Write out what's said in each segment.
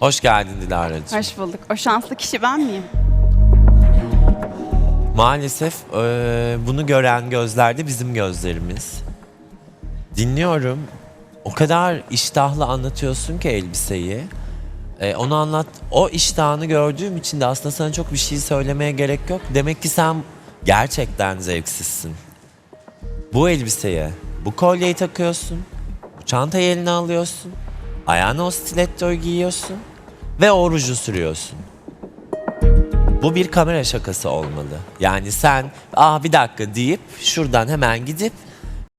Hoş geldin Dilara'cığım. Hoş bulduk. O şanslı kişi ben miyim? Maalesef eee, bunu gören gözler de bizim gözlerimiz. Dinliyorum. O kadar iştahlı anlatıyorsun ki elbiseyi. Eee, onu anlat. O iştahını gördüğüm için de aslında sana çok bir şey söylemeye gerek yok. Demek ki sen gerçekten zevksizsin. Bu elbiseye, bu kolyeyi takıyorsun. Bu çantayı eline alıyorsun. Ayağına o stilettoyu giyiyorsun. Ve o ruju sürüyorsun. Bu bir kamera şakası olmalı. Yani sen aa bir dakika deyip şuradan hemen gidip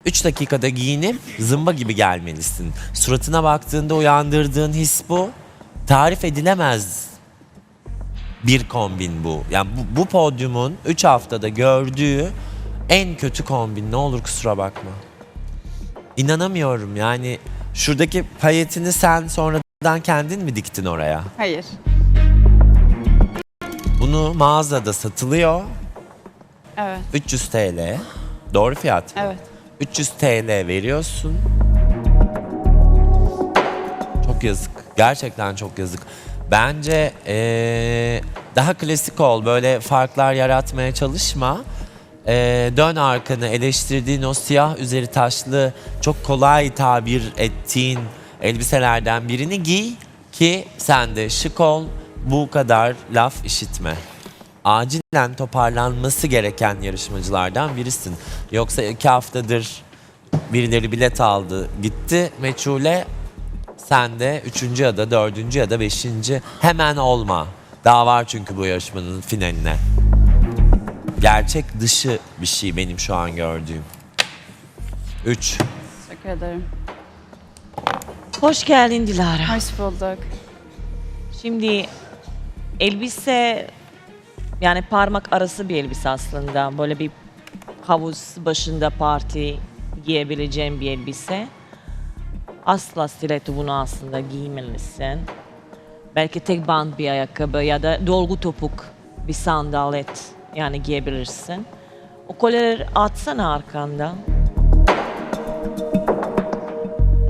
3 dakikada giyinip zımba gibi gelmelisin. Suratına baktığında uyandırdığın his bu. Tarif edilemez bir kombin bu. Yani bu, bu podyumun 3 haftada gördüğü en kötü kombin. Ne olur kusura bakma. İnanamıyorum yani şuradaki payetini sen sonradan kendin mi diktin oraya? Hayır. Bunu mağazada satılıyor. Evet. 300 TL. Doğru fiyat. Evet. 300 TL veriyorsun. Çok yazık. Gerçekten çok yazık. Bence eee, daha klasik ol. Böyle farklar yaratmaya çalışma. Eee, dön arkanı eleştirdiğin o siyah üzeri taşlı çok kolay tabir ettiğin elbiselerden birini giy ki sen de şık ol. Bu kadar laf işitme acilen toparlanması gereken yarışmacılardan birisin. Yoksa iki haftadır birileri bilet aldı gitti meçhule sen de üçüncü ya da dördüncü ya da beşinci hemen olma. Daha var çünkü bu yarışmanın finaline. Gerçek dışı bir şey benim şu an gördüğüm. Üç. Teşekkür ederim. Hoş geldin Dilara. Hoş bulduk. Şimdi elbise yani parmak arası bir elbise aslında. Böyle bir havuz başında parti giyebileceğin bir elbise. Asla stiletto bunu aslında giymelisin. Belki tek band bir ayakkabı ya da dolgu topuk bir sandalet yani giyebilirsin. O kolyeleri atsana arkandan.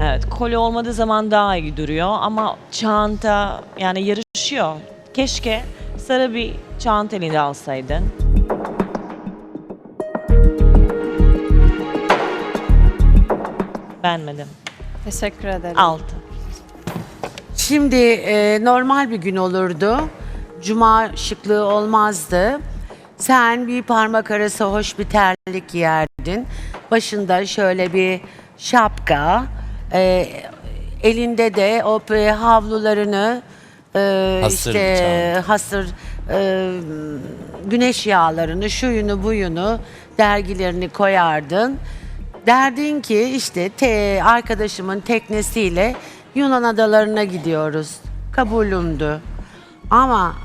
Evet, kolye olmadığı zaman daha iyi duruyor ama çanta yani yarışıyor. Keşke sarı bir çanta elinde alsaydın. Beğenmedim. Teşekkür ederim. Altı. Şimdi e, normal bir gün olurdu. Cuma şıklığı olmazdı. Sen bir parmak arası hoş bir terlik giyerdin. Başında şöyle bir şapka. e, elinde de o havlularını e, Hasır işte hasır e, güneş yağlarını, şuyunu buyunu dergilerini koyardın. Derdin ki işte te, arkadaşımın teknesiyle Yunan adalarına gidiyoruz. Kabulümdü. Ama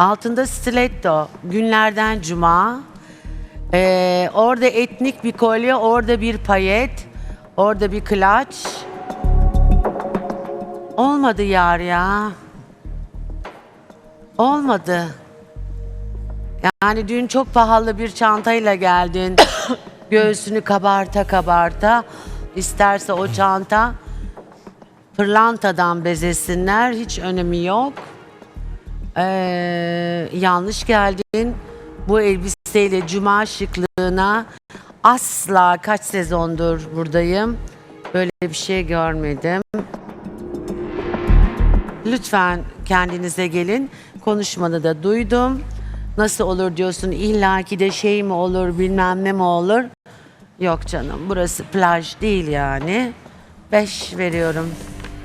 altında stiletto günlerden cuma. Ee, orada etnik bir kolye, orada bir payet, orada bir klaç. Olmadı yar ya. Olmadı. Yani dün çok pahalı bir çantayla geldin. Göğsünü kabarta kabarta. İsterse o çanta pırlantadan bezesinler. Hiç önemi yok. Ee, yanlış geldin. Bu elbiseyle cuma şıklığına asla kaç sezondur buradayım. Böyle bir şey görmedim. Lütfen kendinize gelin. Konuşmanı da duydum. Nasıl olur diyorsun illaki de şey mi olur bilmem ne mi olur. Yok canım burası plaj değil yani. Beş veriyorum.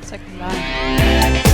Teşekkürler.